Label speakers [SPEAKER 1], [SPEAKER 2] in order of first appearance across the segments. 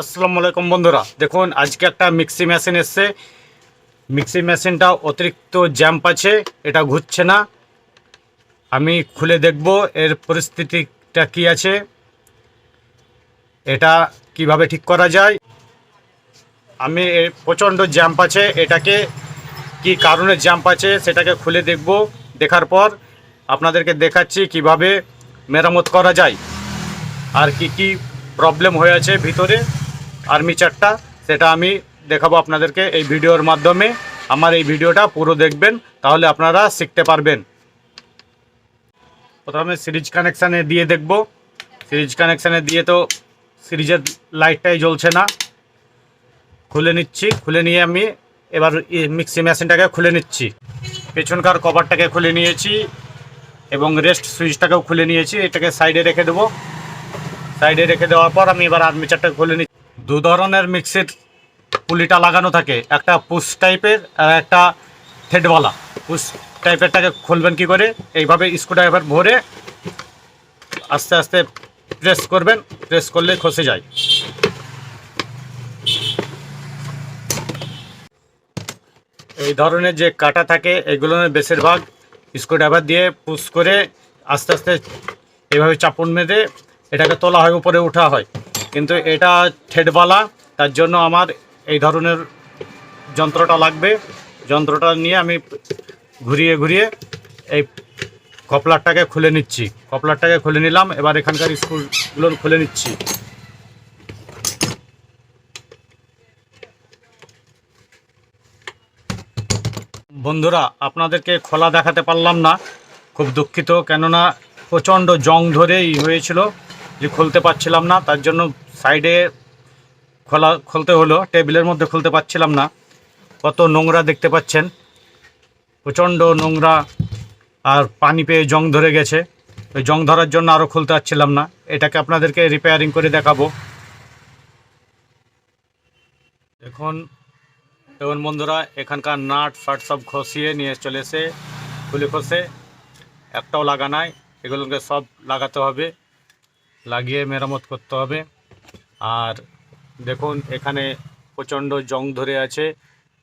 [SPEAKER 1] আসসালামু আলাইকুম বন্ধুরা। দেখুন, আজকে একটা মিক্সি মেশিন এসছে। মিক্সি মেশিনটা অতিরিক্ত জ্যাম্প আছে, এটা ঘুরছে না। আমি খুলে দেখব এর পরিস্থিতিটা কি আছে। এটা কীভাবে ঠিক করা যায়। আমি প্রচণ্ড জ্যাম্প আছে, এটাকে কি কারণে জ্যাম্প আছে সেটাকে খুলে দেখব। দেখার পর আপনাদেরকে দেখাচ্ছি কীভাবে মেরামত করা যায়। আর কি কি প্রবলেম হয়ে আছে ভিতরে। আর্মিচারটা সেটা আমি দেখাবো আপনাদেরকে এই ভিডিওর মাধ্যমে। আমার এই ভিডিওটা পুরো দেখবেন, তাহলে আপনারা শিখতে পারবেন। প্রথমে সিরিজ কানেকশানে দিয়ে দেখব। সিরিজ কানেকশানে দিয়ে তো সিরিজের লাইটটাই জ্বলছে না। খুলে নিচ্ছি, খুলে নিয়ে আমি এবার মিক্সি মেশিনটাকে খুলে নিচ্ছি। পেছনকার কভারটাকে খুলে নিয়েছি এবং রেস্ট সুইচটাকেও খুলে নিয়েছি। এটাকে সাইডে রেখে দেবো। সাইডে রেখে দেওয়ার পর আমি এবার আর্মিচারটা খুলে নিচ্ছি। দু ধরনের মিক্সির পুলিটা লাগানো থাকে। একটা পুশ টাইপের আর একটা থ্রেডওয়ালা পুশ টাইপেরটাকে খুলবেন কি করে? এইভাবে স্ক্রুড্রাইভার ভরে আস্তে আস্তে প্রেস করবেন। প্রেস করলে খসে যায়। এই ধরনের যে কাটা থাকে এগুলোর বেশিরভাগ স্ক্রুড্রাইভার দিয়ে পুশ করে আস্তে আস্তে এভাবে চাপন মেরে এটাকে তোলা হয়, উপরে ওঠা হয়। কিন্তু এটা ঠেডবালা, তার জন্য আমার এই ধরনের যন্ত্রটা লাগবে। যন্ত্রটা নিয়ে আমি ঘুরিয়ে ঘুরিয়ে এই কপলারটাকে খুলে নিচ্ছি। কপলারটাকে খুলে নিলাম, এবার এখানকার স্কুলগুলো খুলে নিচ্ছি। বন্ধুরা, আপনাদেরকে খোলা দেখাতে পারলাম না, খুব দুঃখিত, কেননা প্রচণ্ড জং ধরেই হয়েছিল যে খুলতে পারছিলাম না, তার জন্য সাইডে খোলা খুলতে হলো, টেবিলের মধ্যে খুলতে পারছিলাম না। কত নোংরা দেখতে পাচ্ছেন। প্রচণ্ড নোংরা আর পানি পেয়ে জং ধরে গেছে। ওই জং ধরার জন্য আরও খুলতে পারছিলাম না। এটাকে আপনাদেরকে রিপেয়ারিং করে দেখাবো। এখন দেখুন বন্ধুরা, এখানকার নাট, ফাট সব খসিয়ে নিয়ে চলে এসে, খুলে খসে। একটাও লাগা নাই। এগুলোকে সব লাগাতে হবে। লাগিয়ে মেরামত করতে হবে। আর দেখুন, এখানে প্রচণ্ড জং ধরে আছে,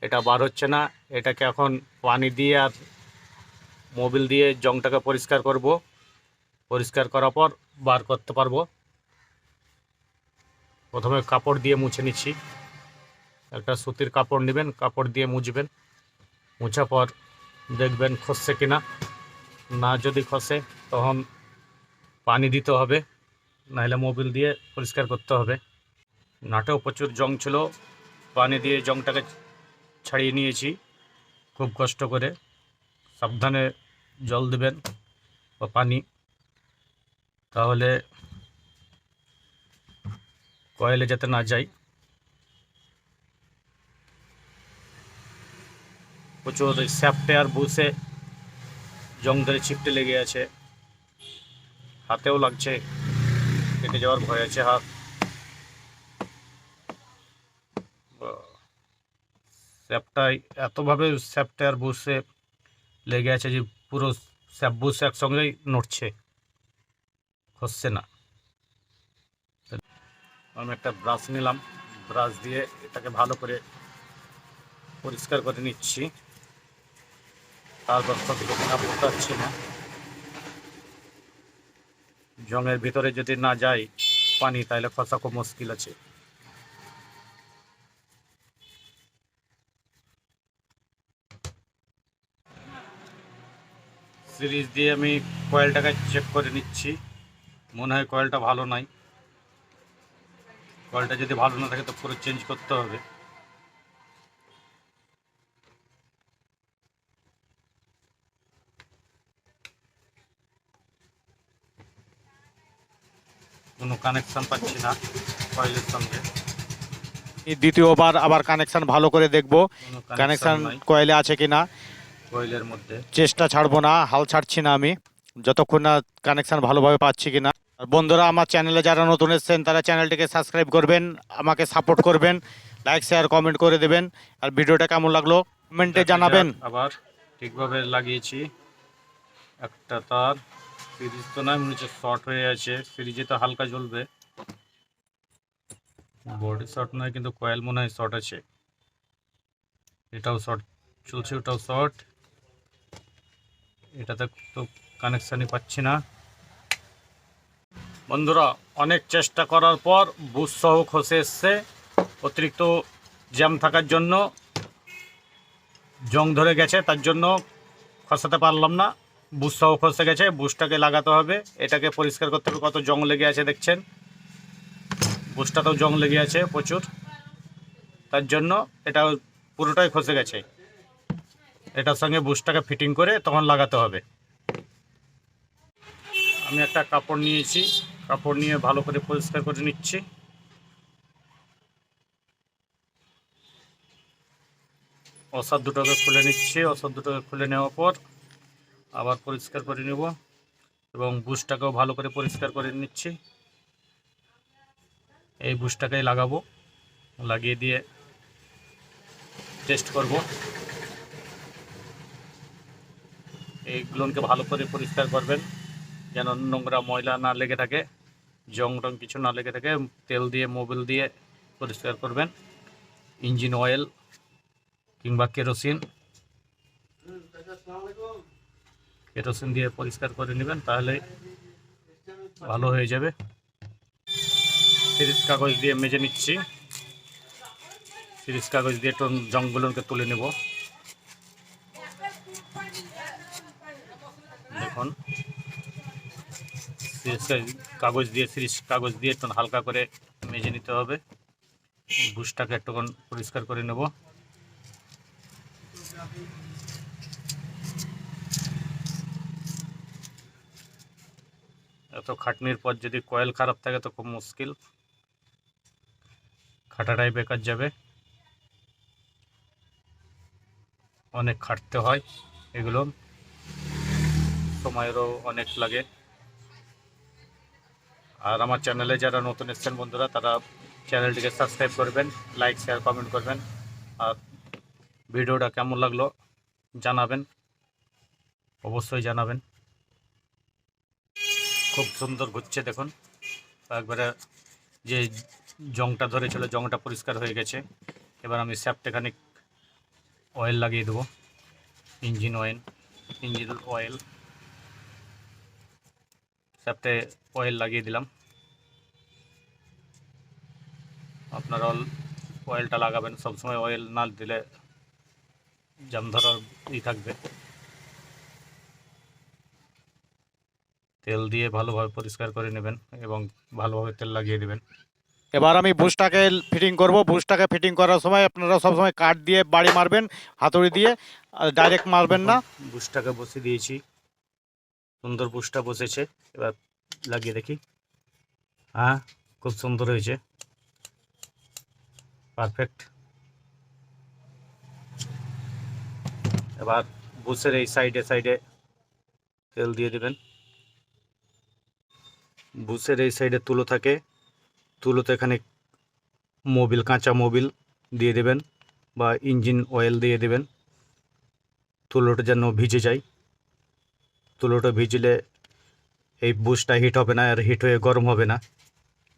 [SPEAKER 1] এটা বার হচ্ছে না। এটাকে এখন পানি দিয়ে আর মোবিল দিয়ে জংটাকে পরিষ্কার করব। পরিষ্কার করার পর বার করতে পারব। প্রথমে কাপড় দিয়ে মুছে নিচ্ছি। একটা সুতির কাপড় নেবেন, কাপড় দিয়ে মুছবেন। মুছার পর দেখবেন খসছে কিনা। না যদি খসে, তখন পানি দিতে হবে। নাহলে মোবিল দিয়ে পরিষ্কার করতে হবে। নাটেও প্রচুর জং ছিল, পানি দিয়ে জংটাকে ছাড়িয়ে নিয়েছি, খুব কষ্ট করে। সাবধানে জল দেবেন বা পানি। তাহলে কয়েলে যাতে না যায় প্রচুর স্যাপটে আর বুসে জং ধরে ছিপটে লেগে আছে। হাতেও লাগছে। কেটে যাওয়ার ভয় আছে হাত স্যাপটাই, এতভাবে স্যাপটে আর বুসে লেগে আছে যে পুরো স্যাপ বুস একসঙ্গেই নড়ছে। হচ্ছে না। আমি একটা ব্রাশ নিলাম। ব্রাশ দিয়ে এটাকে ভালো করে পরিষ্কার করে নিচ্ছি। তারপর কতটুকু না। জঙের ভিতরে যদি না যায় পানি, তাহলে খসা খুব মুশকিল আছে। সিরিজ দিয়ে আমি কয়েলটাকে চেক করে নিচ্ছি। মনে হয় কয়েলটা ভালো নাই। কয়েলটা যদি ভালো না থাকে, তো পুরো চেঞ্জ করতে হবে। কোনো কানেকশন পাচ্ছি না কয়েলের সঙ্গে।
[SPEAKER 2] দ্বিতীয়বার আবার কানেকশান ভালো করে দেখব।
[SPEAKER 1] কোনো
[SPEAKER 2] কানেকশন কয়েলে আছে কিনা?
[SPEAKER 1] কয়েলের মধ্যে।
[SPEAKER 2] চেষ্টা ছাড়বো না হাল ছাড়ছি না আমি। যতক্ষণ না কানেকশান ভালোভাবে পাচ্ছি কি না বন্ধুরা আমার চ্যানেলে যারা নতুন এসেছেন তারা চ্যানেলটিকে সাবস্ক্রাইব করবেন আমাকে সাপোর্ট করবেন লাইক শেয়ার কমেন্ট করে দেবেন। আর ভিডিওটা কেমন লাগল কমেন্টে জানাবেন।
[SPEAKER 1] আবার। ঠিকভাবে লাগিয়েছি। একটা তার। সিরিজ তো নয় মনে হচ্ছে শর্ট হয়ে আছে। ফ্রিজে তো হালকা জ্বলবে। বডি শর্ট নয়, কিন্তু কয়েল মনে হয় শর্ট আছে। এটাও শর্ট চলছে ওটাও শর্ট এটাতে তো কানেকশানই পাচ্ছি না। বন্ধুরা, অনেক চেষ্টা করার পর বুশ সহ খসে এসছে। অতিরিক্ত জ্যাম থাকার জন্য, জং ধরে গেছে, তার জন্য খসাতে পারলাম না। সহ খসে গেছে বুশটাকে লাগাতে হবে। এটাকে পরিষ্কার করতে হবে, কত জং লেগে আছে দেখছেন? বুশটাতেও জং লেগে আছে প্রচুর। তার জন্য এটা পুরোটাই খসে গেছে। এটার সঙ্গে বুশটাকে ফিটিং করে তখন লাগাতে হবে। আমি একটা কাপড় নিয়েছি, কাপড় নিয়ে ভালো করে পরিষ্কার করে নিচ্ছি। অসাদ দুটোকে খুলে নিচ্ছি অসাদ দুটোকে খুলে নেওয়ার পর আবার পরিষ্কার করে নেব এবং বুশটাকেও ভালো করে পরিষ্কার করে নিচ্ছি। এই বুশটাকেই লাগাবো, লাগিয়ে দিয়ে টেস্ট করব। এইগুলোকে ভালো করে পরিষ্কার করবেন, যেন নোংরা ময়লা না লেগে থাকে, জং টং কিছু না লেগে থাকে, তেল দিয়ে, মোবিল দিয়ে পরিষ্কার করবেন। ইঞ্জিন অয়েল কিংবা কেরোসিন কেরোসিন দিয়ে পরিষ্কার করে নেবেন, তাহলে ভালো হয়ে যাবে। সিরিজ কাগজ দিয়ে মেজে নিচ্ছি। সিরিজ কাগজ দিয়ে একটু জঙ্গলকে তুলে নেব। দেখুন। সিরিজ কাগজ দিয়ে, সিরিজ কাগজ দিয়ে একটু হালকা করে মেজে নিতে হবে। বুশটাকে একটুক্ষণ পরিষ্কার করে নেব। এত খাটনির পর যদি কয়েল খারাপ থাকে তো খুব মুশকিল। খাটাটাই বেকার যাবে। অনেক খাটতে হয় এগুলো। সময়েরও অনেক লাগে। আর আমার চ্যানেলে যারা নতুন এসছেন বন্ধুরা, তারা চ্যানেলটিকে সাবস্ক্রাইব করবেন, লাইক, শেয়ার, কমেন্ট করবেন। আর ভিডিওটা কেমন লাগল জানাবেন। অবশ্যই জানাবেন। খুব সুন্দর ঘুরছে দেখুন। একবারে যে জংটা ধরেছিল, জংটা পরিষ্কার হয়ে গেছে। এবার আমি স্যাপটেখানিক অয়েল লাগিয়ে দেবো। ইঞ্জিন অয়েল ইঞ্জিন অয়েল স্যাপটে অয়েল লাগিয়ে দিলাম। আপনারা অয়েলটা লাগাবেন। সবসময় অয়েল না দিলে জাম ধরার ই থাকবে। তেল দিয়ে ভালোভাবে পরিষ্কার করে নেবেন এবং ভালোভাবে তেল লাগিয়ে দেবেন।
[SPEAKER 2] এবার আমি বুশটাকে ফিটিং করব। বুশটাকে ফিটিং করার সময় আপনারা সবসময় কাঠ দিয়ে বাড়ি মারবেন হাতুড়ি দিয়ে ডাইরেক্ট মারবেন না।
[SPEAKER 1] বুশটাকে বসিয়ে দিয়েছি। সুন্দর বুশটা বসেছে। এবার লাগিয়ে দেখি। হ্যাঁ খুব সুন্দর হয়েছে। পারফেক্ট। এবার বুশের এই সাইডে সাইডে তেল দিয়ে দেবেন। বুশের এই সাইডে তুলো থাকে। তুলোতে এখানে মোবিল, কাঁচা মোবিল দিয়ে দেবেন বা ইঞ্জিন অয়েল দিয়ে দেবেন। তুলোটা যেন ভিজে যায়। তুলোটা ভিজলে এই বুশটা হিট হবে না, আর হিট হয়ে গরম হবে না।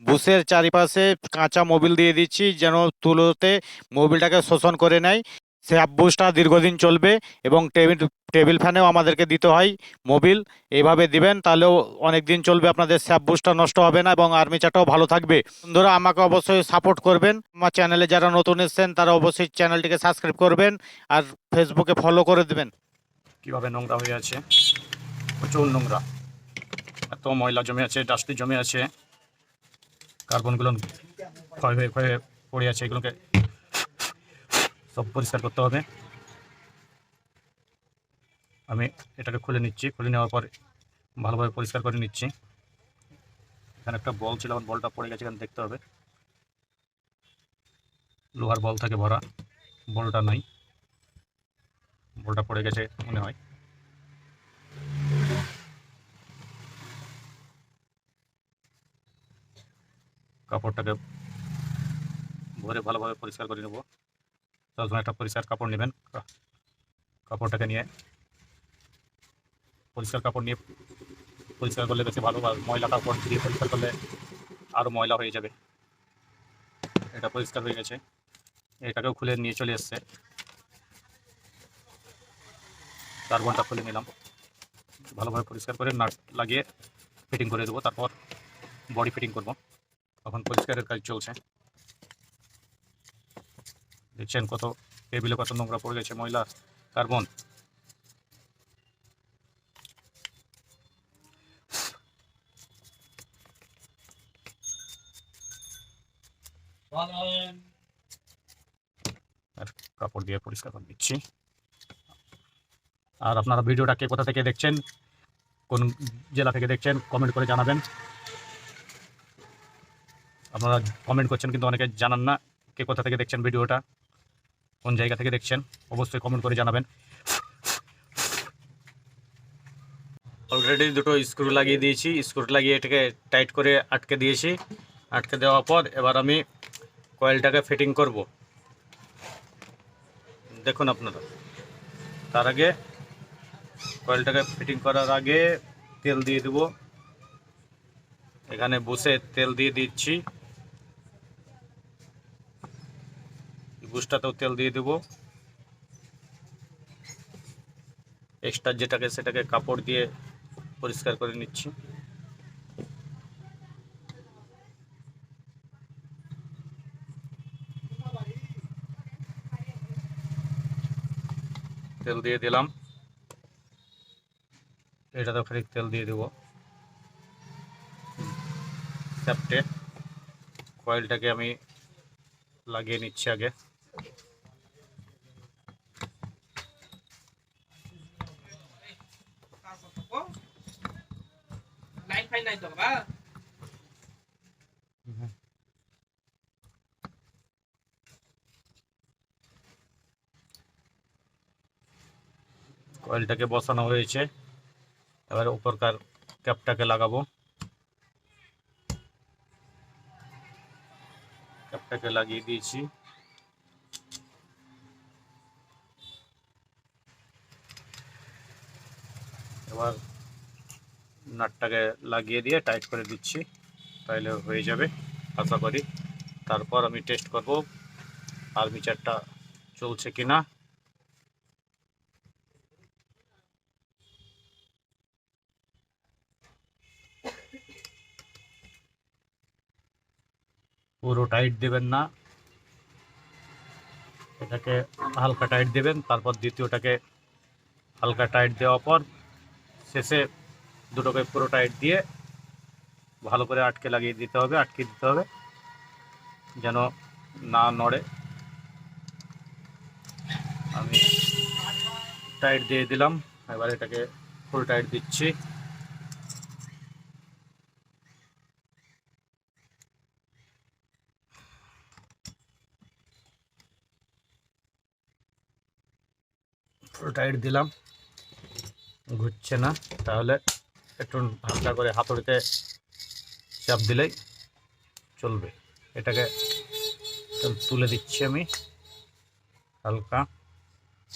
[SPEAKER 2] বুশের চারিপাশে কাঁচা মোবিল দিয়ে দিচ্ছি, যেন তুলোতে মোবিলটাকে শোষণ করে নেয়। সে বুশটা দীর্ঘদিন চলবে এবং টেবিল টেবিল ফ্যানেও আমাদেরকে দিতে হয়, মোবিল। এইভাবে দিবেন, তাহলেও অনেক দিন চলবে আপনাদের স্যাপ বুশটা নষ্ট হবে না এবং আর্মি চাটাও ভালো থাকবে। বন্ধুরা, আমাকে অবশ্যই সাপোর্ট করবেন। আমার চ্যানেলে যারা নতুন এসেছেন, তারা অবশ্যই চ্যানেলটিকে সাবস্ক্রাইব করবেন আর ফেসবুকে ফলো করে দেবেন।
[SPEAKER 1] কীভাবে নোংরা হয়ে আছে? প্রচুর নোংরা। এত ময়লা জমে আছে ডাস্টি জমে আছে। কার্বনগুলো ক্ষয় হয়ে, ক্ষয়ে পড়ে আছে, এগুলোকে সব পরিষ্কার করতে হবে। আমি এটাকে খুলে নিচ্ছি। খুলে নেওয়ার পর ভালোভাবে পরিষ্কার করে নিচ্ছি। এখানে একটা বল ছিল, আমার বলটা পড়ে গেছে, এখানে দেখতে হবে। লোহার বল থাকে ভরা, বলটা নাই। বলটা পড়ে গেছে মনে হয়। কাপড়টাকে ভরে ভালোভাবে পরিষ্কার করে নেব। সবসময় একটা পরিষ্কার কাপড় নেবেন। কাপড়টাকে নিয়ে পরিষ্কার কাপড় নিয়ে পরিষ্কার করলে বেশি ভালো ময়লা কাপড় দিয়ে পরিষ্কার করলে আরও ময়লা হয়ে যাবে। এটা এটা পরিষ্কার হয়ে গেছে। এটাকেও খুলে নিয়ে চলে এসছে। কার্বনটা খুলে নিলাম। ভালোভাবে পরিষ্কার করে নাট লাগিয়ে ফিটিং করে দেবো। তারপর বডি ফিটিং করব। তখন পরিষ্কারের কাজ চলছে। দেখছেন কত টেবিলে কত নোংরা পড়ে গেছে ময়লা, কার্বন। আর কাপড় দিয়ে পরিষ্কার করে দিচ্ছি। আর আপনারা ভিডিওটা কে কোথা থেকে দেখছেন, কোন জেলা থেকে দেখছেন কমেন্ট করে জানাবেন। আপনারা কমেন্ট করছেন কিন্তু অনেকে জানান না কে কোথা থেকে দেখছেন ভিডিওটা। কোন জায়গা থেকে দেখছেন, অবশ্যই কমেন্ট করে জানাবেন। অলরেডি দুটো স্ক্রু লাগিয়ে দিয়েছি। স্ক্রু লাগিয়ে এটাকে টাইট করে আটকে দিয়েছি। আটকে দেওয়ার পর এবার আমি কয়েলটাকে ফিটিং করব। দেখুন আপনারা। তার আগে কয়েলটাকে ফিটিং করার আগে তেল দিয়ে দেব। এখানে বসে তেল দিয়ে দিচ্ছি। বুসটাতেও তেল দিয়ে দেব। এক্সট্রা যেটাকে সেটাকে কাপড় দিয়ে পরিষ্কার করে নিচ্ছি। তেল দিয়ে দিলাম। এটাতে খানিক তেল দিয়ে দেবো। চাপটে। কয়েলটাকে আমি লাগিয়ে নিচ্ছি আগে
[SPEAKER 3] লাইন ফাইন নাই তো বাবা
[SPEAKER 1] কয়েলটাকে বসানো হয়েছে। এবার উপরকার ক্যাপটাকে লাগাবো। ক্যাপটাকে লাগিয়ে দিয়েছি। এবার নাটটাকে লাগিয়ে দিয়ে টাইট করে দিচ্ছি, তাহলে হয়ে যাবে, আশা করি। তারপর আমি টেস্ট করব আর্মিচারটা চলছে কিনা। পুরো টাইট দেবেন না। এটাকে হালকা টাইট দেবেন, তারপর দ্বিতীয়টাকে হালকা টাইট দেওয়ার পর শেষে দুটোকে পুরো টাইট দিয়ে ভালো করে আটকে লাগিয়ে দিতে হবে, আটকে দিতে হবে, যেন না নড়ে। আমি টাইট দিয়ে দিলাম, এবার এটাকে ফুল টাইট দিচ্ছি। টাইট দিলাম। ঘুরছে না। তাহলে একটু হালকা করে হাতুড়িতে চাপ দিলেই চলবে। এটাকে তুলে দিচ্ছি আমি। হালকা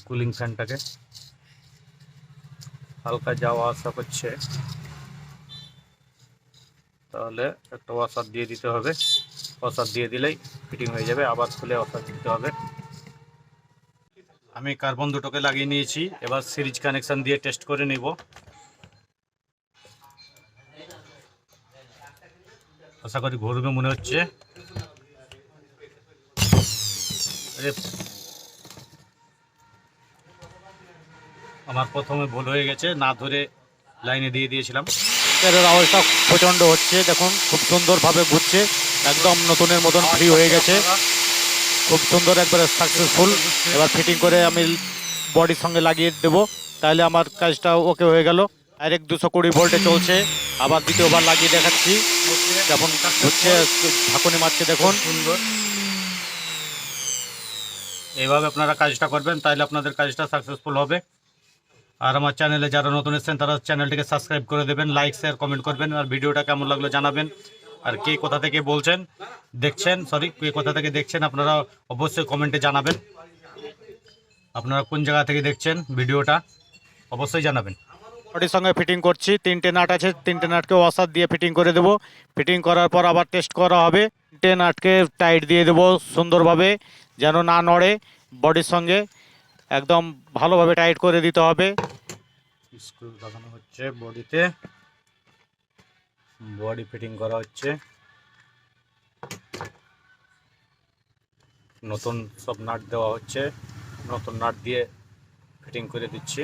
[SPEAKER 1] কুলিং ফ্যানটাকে। হালকা যাওয়া আসা করছে। তাহলে একটা ওয়াসার দিয়ে দিতে হবে। ওয়াসার দিয়ে দিলেই ফিটিং হয়ে যাবে। আবার খুলে ওয়াসার দিতে হবে। আমি কার্বন দুটোকে লাগিয়ে নিয়েছি। এবার সিরিজ কানেকশন দিয়ে টেস্ট করে নিব। আশা করি ঘুরবে মনে হচ্ছে। আমার প্রথমে ভুল হয়ে গেছে না ধরে লাইনে দিয়ে দিয়েছিলাম।
[SPEAKER 2] এর আওয়াজটা প্রচণ্ড হচ্ছে দেখুন খুব সুন্দরভাবে ঘুরছে একদম নতুনের মতন ফ্রি হয়ে গেছে। খুব সুন্দর একবারে সাকসেসফুল এবার ফিটিং করে আমি বডির সঙ্গে লাগিয়ে দেবো। তাহলে আমার কাজটা ওকে হয়ে গেল। ডাইরেক্ট দুশো কুড়ি ভোল্টে চলছে। আবার দ্বিতীয়বার লাগিয়ে দেখাচ্ছি। যেমন হচ্ছে, ঢাকুনি মারছে, দেখুন।
[SPEAKER 1] এইভাবে আপনারা কাজটা করবেন, তাহলে আপনাদের কাজটা সাকসেসফুল হবে। আর আমার চ্যানেলে যারা নতুন এসেছেন, তারা চ্যানেলটিকে সাবস্ক্রাইব করে দেবেন লাইক শেয়ার কমেন্ট করবেন। আর ভিডিওটা কেমন লাগল জানাবেন। আর কে কোথা থেকে বলছেন দেখছেন সরি কে কোথা থেকে দেখছেন আপনারা অবশ্যই কমেন্টে জানাবেন। আপনারা কোন জায়গা থেকে দেখছেন ভিডিওটা অবশ্যই জানাবেন।
[SPEAKER 2] বডির সঙ্গে ফিটিং করছি তিনটে নাট আছে তিনটে নাটকে ওয়াসার দিয়ে ফিটিং করে দেবো। ফিটিং করার পর আবার টেস্ট করা হবে টেন আটকে টাইট দিয়ে দেবো সুন্দরভাবে যেন না নড়ে। বডির সঙ্গে একদম ভালোভাবে টাইট করে দিতে হবে।
[SPEAKER 1] স্ক্রু লাগানো হচ্ছে বডিতে বডি ফিটিং করা হচ্ছে। নতুন সব নাট দেওয়া হচ্ছে। নতুন নাট দিয়ে ফিটিং করে দিচ্ছি।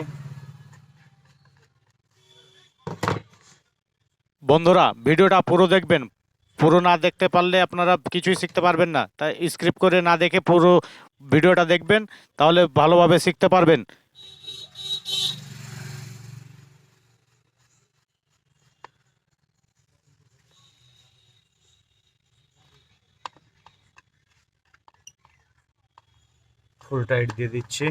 [SPEAKER 2] বন্ধুরা, ভিডিওটা পুরো দেখবেন। পুরো না দেখতে পারলে আপনারা কিছুই শিখতে পারবেন না। তাই স্ক্রিপ্ট করে না দেখে পুরো ভিডিওটা দেখবেন, তাহলে ভালোভাবে শিখতে পারবেন।
[SPEAKER 1] ফুল টাইট দিয়ে দিচ্ছি।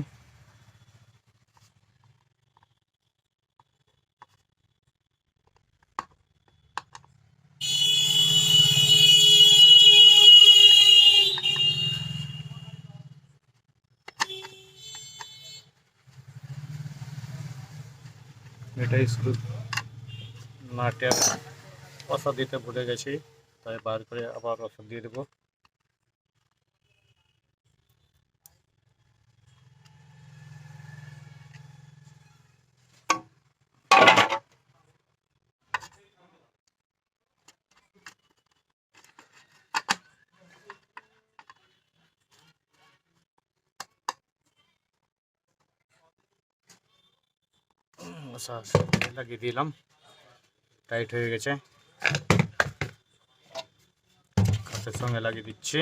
[SPEAKER 1] এটা স্ক্রু নাটে রসা দিতে ভুলে গেছি, তাই বার করে আবার রসা দিয়ে দেবো। রসা লাগিয়ে দিলাম টাইট হয়ে গেছে কাঠের সঙ্গে লাগিয়ে দিচ্ছি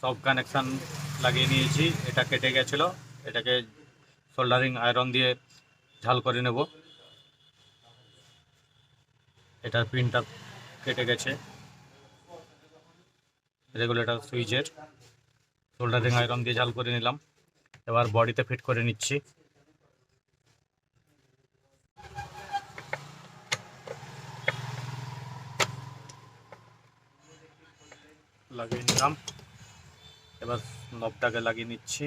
[SPEAKER 1] সব কানেকশান লাগিয়ে নিয়েছি, এটা কেটে গেছিল, এটাকে সোল্ডারিং আয়রন দিয়ে ঝাল করে নেব। এটার পিনটা কেটে গেছে। রেগুলেটর সুইচের সোল্ডারিং আয়রন দিয়ে ঝাল করে নিলাম। এবার বডিতে ফিট করে নিচ্ছি। লাগিয়ে নিলাম। এবার নবটাকে লাগিয়ে নিচ্ছি।